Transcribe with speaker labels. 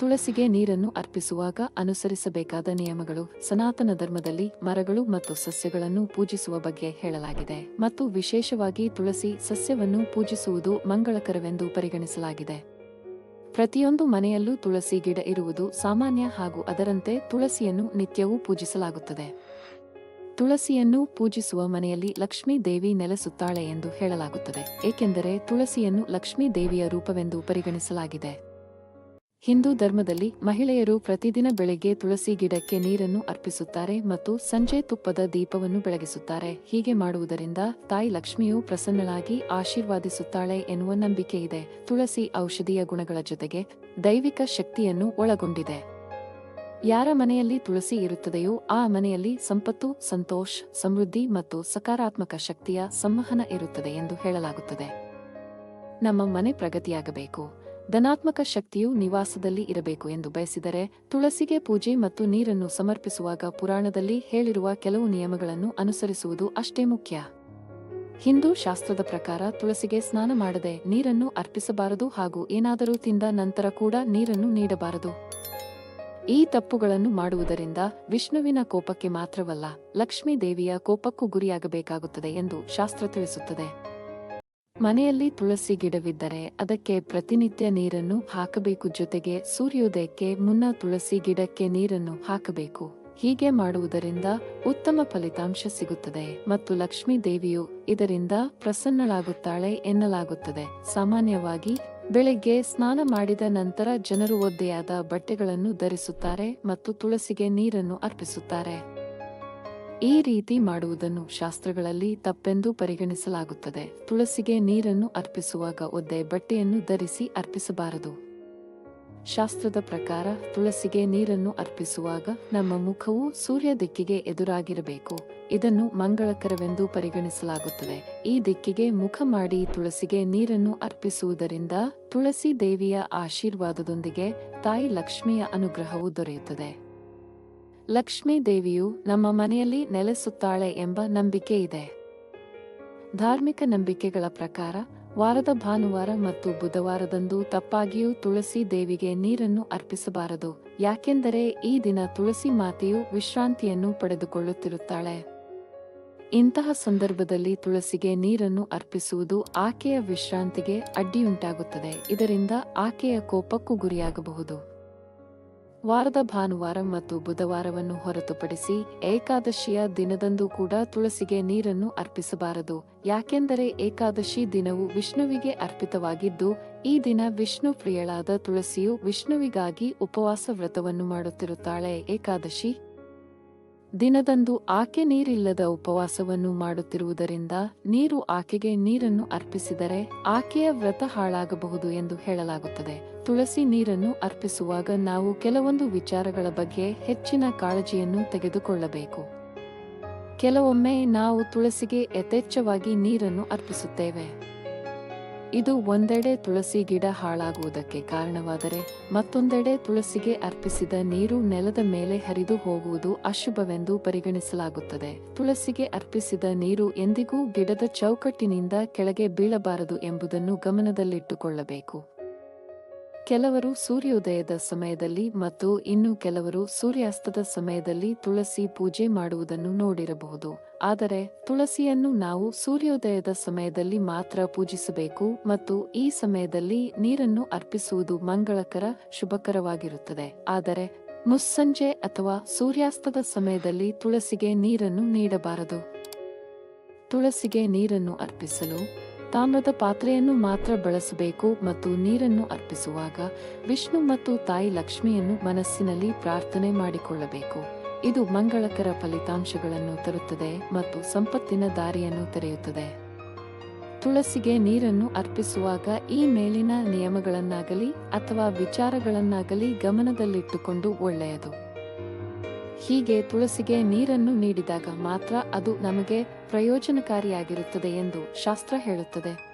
Speaker 1: ತುಳಸಿಗೆ ನೀರನ್ನು ಅರ್ಪಿಸುವಾಗ ಅನುಸರಿಸಬೇಕಾದ ನಿಯಮಗಳು. ಸನಾತನ ಧರ್ಮದಲ್ಲಿ ಮರಗಳು ಮತ್ತು ಸಸ್ಯಗಳನ್ನು ಪೂಜಿಸುವ ಬಗ್ಗೆ ಹೇಳಲಾಗಿದೆ ಮತ್ತು ವಿಶೇಷವಾಗಿ ತುಳಸಿ ಸಸ್ಯವನ್ನು ಪೂಜಿಸುವುದು ಮಂಗಳಕರವೆಂದು ಪರಿಗಣಿಸಲಾಗಿದೆ. ಪ್ರತಿಯೊಂದು ಮನೆಯಲ್ಲೂ ತುಳಸಿ ಗಿಡ ಇರುವುದು ಸಾಮಾನ್ಯ ಹಾಗೂ ಅದರಂತೆ ತುಳಸಿಯನ್ನು ನಿತ್ಯವೂ ಪೂಜಿಸಲಾಗುತ್ತದೆ. ತುಳಸಿಯನ್ನು ಪೂಜಿಸುವ ಮನೆಯಲ್ಲಿ ಲಕ್ಷ್ಮೀ ದೇವಿ ನೆಲೆಸುತ್ತಾಳೆ ಎಂದು ಹೇಳಲಾಗುತ್ತದೆ, ಏಕೆಂದರೆ ತುಳಸಿಯನ್ನು ಲಕ್ಷ್ಮೀ ದೇವಿಯ ರೂಪವೆಂದು ಪರಿಗಣಿಸಲಾಗಿದೆ. ಹಿಂದೂ ಧರ್ಮದಲ್ಲಿ ಮಹಿಳೆಯರು ಪ್ರತಿದಿನ ಬೆಳಗ್ಗೆ ತುಳಸಿ ಗಿಡಕ್ಕೆ ನೀರನ್ನು ಅರ್ಪಿಸುತ್ತಾರೆ ಮತ್ತು ಸಂಜೆ ತುಪ್ಪದ ದೀಪವನ್ನು ಬೆಳಗಿಸುತ್ತಾರೆ. ಹೀಗೆ ಮಾಡುವುದರಿಂದ ತಾಯಿ ಲಕ್ಷ್ಮಿಯು ಪ್ರಸನ್ನಳಾಗಿ ಆಶೀರ್ವಾದಿಸುತ್ತಾಳೆ ಎನ್ನುವ ನಂಬಿಕೆ ಇದೆ. ತುಳಸಿ ಔಷಧೀಯ ಗುಣಗಳ ಜೊತೆಗೆ ದೈವಿಕ ಶಕ್ತಿಯನ್ನು ಒಳಗೊಂಡಿದೆ. ಯಾರ ಮನೆಯಲ್ಲಿ ತುಳಸಿ ಇರುತ್ತದೆಯೋ ಆ ಮನೆಯಲ್ಲಿ ಸಂಪತ್ತು, ಸಂತೋಷ್, ಸಮೃದ್ಧಿ ಮತ್ತು ಸಕಾರಾತ್ಮಕ ಶಕ್ತಿಯ ಸಂವಹನ ಇರುತ್ತದೆ ಎಂದು ಹೇಳಲಾಗುತ್ತದೆ. ನಮ್ಮ ಮನೆ ಪ್ರಗತಿಯಾಗಬೇಕು. ಧನಾತ್ಮಕ ಶಕ್ತಿಯು ನಿವಾಸದಲ್ಲಿ ಇರಬೇಕು ಎಂದು ಬಯಸಿದರೆ ತುಳಸಿಗೆ ಪೂಜೆ ಮತ್ತು ನೀರನ್ನು ಸಮರ್ಪಿಸುವಾಗ ಪುರಾಣದಲ್ಲಿ ಹೇಳಿರುವ ಕೆಲವು ನಿಯಮಗಳನ್ನು ಅನುಸರಿಸುವುದು ಅಷ್ಟೇ ಮುಖ್ಯ. ಹಿಂದೂ ಶಾಸ್ತ್ರದ ಪ್ರಕಾರ ತುಳಸಿಗೆ ಸ್ನಾನ ಮಾಡದೆ ನೀರನ್ನು ಅರ್ಪಿಸಬಾರದು ಹಾಗೂ ಏನಾದರೂ ತಿಂದ ನಂತರ ಕೂಡ ನೀರನ್ನು ನೀಡಬಾರದು. ಈ ತಪ್ಪುಗಳನ್ನು ಮಾಡುವುದರಿಂದ ವಿಷ್ಣುವಿನ ಕೋಪಕ್ಕೆ ಮಾತ್ರವಲ್ಲ ಲಕ್ಷ್ಮೀ ದೇವಿಯ ಕೋಪಕ್ಕೂ ಗುರಿಯಾಗಬೇಕಾಗುತ್ತದೆ ಎಂದು ಶಾಸ್ತ್ರ ತಿಳಿಸುತ್ತದೆ. ಮನೆಯಲ್ಲಿ ತುಳಸಿ ಗಿಡವಿದ್ದರೆ ಅದಕ್ಕೆ ಪ್ರತಿನಿತ್ಯ ನೀರನ್ನು ಹಾಕಬೇಕು. ಜೊತೆಗೆ ಸೂರ್ಯೋದಯಕ್ಕೆ ಮುನ್ನ ತುಳಸಿ ಗಿಡಕ್ಕೆ ನೀರನ್ನು ಹಾಕಬೇಕು. ಹೀಗೆ ಮಾಡುವುದರಿಂದ ಉತ್ತಮ ಫಲಿತಾಂಶ ಸಿಗುತ್ತದೆ ಮತ್ತು ಲಕ್ಷ್ಮೀ ದೇವಿಯು ಇದರಿಂದ ಪ್ರಸನ್ನಳಾಗುತ್ತಾಳೆ ಎನ್ನಲಾಗುತ್ತದೆ. ಸಾಮಾನ್ಯವಾಗಿ ಬೆಳಿಗ್ಗೆ ಸ್ನಾನ ಮಾಡಿದ ನಂತರ ಜನರು ಒದ್ದೆಯಾದ ಬಟ್ಟೆಗಳನ್ನು ಧರಿಸುತ್ತಾರೆ ಮತ್ತು ತುಳಸಿಗೆ ನೀರನ್ನು ಅರ್ಪಿಸುತ್ತಾರೆ. ಈ ರೀತಿ ಮಾಡುವುದನ್ನು ಶಾಸ್ತ್ರಗಳಲ್ಲಿ ತಪ್ಪೆಂದು ಪರಿಗಣಿಸಲಾಗುತ್ತದೆ. ತುಳಸಿಗೆ ನೀರನ್ನು ಅರ್ಪಿಸುವಾಗ ಒದ್ದೆ ಬಟ್ಟೆಯನ್ನು ಧರಿಸಿ ಅರ್ಪಿಸಬಾರದು. ಶಾಸ್ತ್ರದ ಪ್ರಕಾರ ತುಳಸಿಗೆ ನೀರನ್ನು ಅರ್ಪಿಸುವಾಗ ನಮ್ಮ ಮುಖವು ಸೂರ್ಯ ದಿಕ್ಕಿಗೆ ಎದುರಾಗಿರಬೇಕು. ಇದನ್ನು ಮಂಗಳಕರವೆಂದು ಪರಿಗಣಿಸಲಾಗುತ್ತದೆ. ಈ ದಿಕ್ಕಿಗೆ ಮುಖ ಮಾಡಿ ತುಳಸಿಗೆ ನೀರನ್ನು ಅರ್ಪಿಸುವುದರಿಂದ ತುಳಸಿ ದೇವಿಯ ಆಶೀರ್ವಾದದೊಂದಿಗೆ ತಾಯಿ ಲಕ್ಷ್ಮಿಯ ಅನುಗ್ರಹವು ದೊರೆಯುತ್ತದೆ. ಲಕ್ಷ್ಮೀ ದೇವಿಯು ನಮ್ಮ ಮನೆಯಲ್ಲಿ ನೆಲೆಸುತ್ತಾಳೆ ಎಂಬ ನಂಬಿಕೆ ಇದೆ. ಧಾರ್ಮಿಕ ನಂಬಿಕೆಗಳ ಪ್ರಕಾರ, ವಾರದ ಭಾನುವಾರ ಮತ್ತು ಬುಧವಾರದಂದು ತಪ್ಪಾಗಿಯೂ ತುಳಸಿ ದೇವಿಗೆ ನೀರನ್ನು ಅರ್ಪಿಸಬಾರದು, ಯಾಕೆಂದರೆ ಈ ದಿನ ತುಳಸಿ ಮಾತೆಯು ವಿಶ್ರಾಂತಿಯನ್ನು ಪಡೆದುಕೊಳ್ಳುತ್ತಿರುತ್ತಾಳೆ. ಇಂತಹ ಸಂದರ್ಭದಲ್ಲಿ ತುಳಸಿಗೆ ನೀರನ್ನು ಅರ್ಪಿಸುವುದು ಆಕೆಯ ವಿಶ್ರಾಂತಿಗೆ ಅಡ್ಡಿಯುಂಟಾಗುತ್ತದೆ, ಇದರಿಂದ ಆಕೆಯ ಕೋಪಕ್ಕೂ ಗುರಿಯಾಗಬಹುದು. ವಾರದ ಭಾನುವಾರ ಮತ್ತು ಬುಧವಾರವನ್ನು ಹೊರತುಪಡಿಸಿ ಏಕಾದಶಿಯ ದಿನದಂದು ಕೂಡ ತುಳಸಿಗೆ ನೀರನ್ನು ಅರ್ಪಿಸಬಾರದು. ಯಾಕೆಂದರೆ ಏಕಾದಶಿ ದಿನವು ವಿಷ್ಣುವಿಗೆ ಅರ್ಪಿತವಾಗಿದ್ದು, ಈ ದಿನ ವಿಷ್ಣು ಪ್ರಿಯಳಾದ ತುಳಸಿಯು ವಿಷ್ಣುವಿಗಾಗಿ ಉಪವಾಸ ವ್ರತವನ್ನು ಮಾಡುತ್ತಿರುತ್ತಾಳೆ. ಏಕಾದಶಿ ದಿನದಂದು ಆಕೆ ನೀರಿಲ್ಲದ ಉಪವಾಸವನ್ನು ಮಾಡುತ್ತಿರುವುದರಿಂದ ನೀರು ಆಕೆಗೆ ನೀರನ್ನು ಅರ್ಪಿಸಿದರೆ ಆಕೆಯ ವ್ರತ ಹಾಳಾಗಬಹುದು ಎಂದು ಹೇಳಲಾಗುತ್ತದೆ. ತುಳಸಿ ನೀರನ್ನು ಅರ್ಪಿಸುವಾಗ ನಾವು ಕೆಲವೊಂದು ವಿಚಾರಗಳ ಬಗ್ಗೆ ಹೆಚ್ಚಿನ ಕಾಳಜಿಯನ್ನು ತೆಗೆದುಕೊಳ್ಳಬೇಕು. ಕೆಲವೊಮ್ಮೆ ನಾವು ತುಳಸಿಗೆ ಯಥೇಚ್ಛವಾಗಿ ನೀರನ್ನು ಅರ್ಪಿಸುತ್ತೇವೆ. ಇದು ಒಂದೆಡೆ ತುಳಸಿ ಗಿಡ ಹಾಳಾಗುವುದಕ್ಕೆ ಕಾರಣವಾದರೆ ಮತ್ತೊಂದೆಡೆ ತುಳಸಿಗೆ ಅರ್ಪಿಸಿದ ನೀರು ನೆಲದ ಮೇಲೆ ಹರಿದು ಹೋಗುವುದು ಅಶುಭವೆಂದು ಪರಿಗಣಿಸಲಾಗುತ್ತದೆ. ತುಳಸಿಗೆ ಅರ್ಪಿಸಿದ ನೀರು ಎಂದಿಗೂ ಗಿಡದ ಚೌಕಟ್ಟಿನಿಂದ ಕೆಳಗೆ ಬೀಳಬಾರದು ಎಂಬುದನ್ನು ಗಮನದಲ್ಲಿಟ್ಟುಕೊಳ್ಳಬೇಕು. ಕೆಲವರು ಸೂರ್ಯೋದಯದ ಸಮಯದಲ್ಲಿ ಮತ್ತು ಇನ್ನು ಕೆಲವರು ಸೂರ್ಯಾಸ್ತದ ಸಮಯದಲ್ಲಿ ತುಳಸಿ ಪೂಜೆ ಮಾಡುವುದನ್ನು ನೋಡಿರಬಹುದು. ಆದರೆ, ತುಳಸಿಯನ್ನು ನಾವು ಸೂರ್ಯೋದಯದ ಸಮಯದಲ್ಲಿ ಮಾತ್ರ ಪೂಜಿಸಬೇಕು ಮತ್ತು ಈ ಸಮಯದಲ್ಲಿ ನೀರನ್ನು ಅರ್ಪಿಸುವುದು ಮಂಗಳಕರ, ಶುಭಕರವಾಗಿರುತ್ತದೆ. ಆದರೆ, ಮುಸ್ಸಂಜೆ ಅಥವಾ ಸೂರ್ಯಾಸ್ತದ ಸಮಯದಲ್ಲಿ ತುಳಸಿಗೆ ನೀರನ್ನು ನೀಡಬಾರದು. ತುಳಸಿಗೆ ನೀರನ್ನು ಅರ್ಪಿಸಲು ತಾಮ್ರದ ಪಾತ್ರೆಯನ್ನು ಮಾತ್ರ ಬಳಸಬೇಕು ಮತ್ತು ನೀರನ್ನು ಅರ್ಪಿಸುವಾಗ ವಿಷ್ಣು ಮತ್ತು ತಾಯಿ ಲಕ್ಷ್ಮಿಯನ್ನು ಮನಸ್ಸಿನಲ್ಲಿ ಪ್ರಾರ್ಥನೆ ಮಾಡಿಕೊಳ್ಳಬೇಕು. ಇದು ಮಂಗಳಕರ ಫಲಿತಾಂಶಗಳನ್ನು ತರುತ್ತದೆ ಮತ್ತು ಸಂಪತ್ತಿನ ದಾರಿಯನ್ನು ತೆರೆಯುತ್ತದೆ. ತುಳಸಿಗೆ ನೀರನ್ನು ಅರ್ಪಿಸುವಾಗ ಈ ಮೇಲಿನ ನಿಯಮಗಳನ್ನಾಗಲಿ ಅಥವಾ ವಿಚಾರಗಳನ್ನಾಗಲಿ ಗಮನದಲ್ಲಿಟ್ಟುಕೊಂಡು ಒಳ್ಳೆಯದು. ಹೀಗೆ ತುಳಸಿಗೆ ನೀರನ್ನು ನೀಡಿದಾಗ ಮಾತ್ರ ಅದು ನಮಗೆ ಪ್ರಯೋಜನಕಾರಿಯಾಗಿರುತ್ತದೆ ಎಂದು ಶಾಸ್ತ್ರ ಹೇಳುತ್ತದೆ.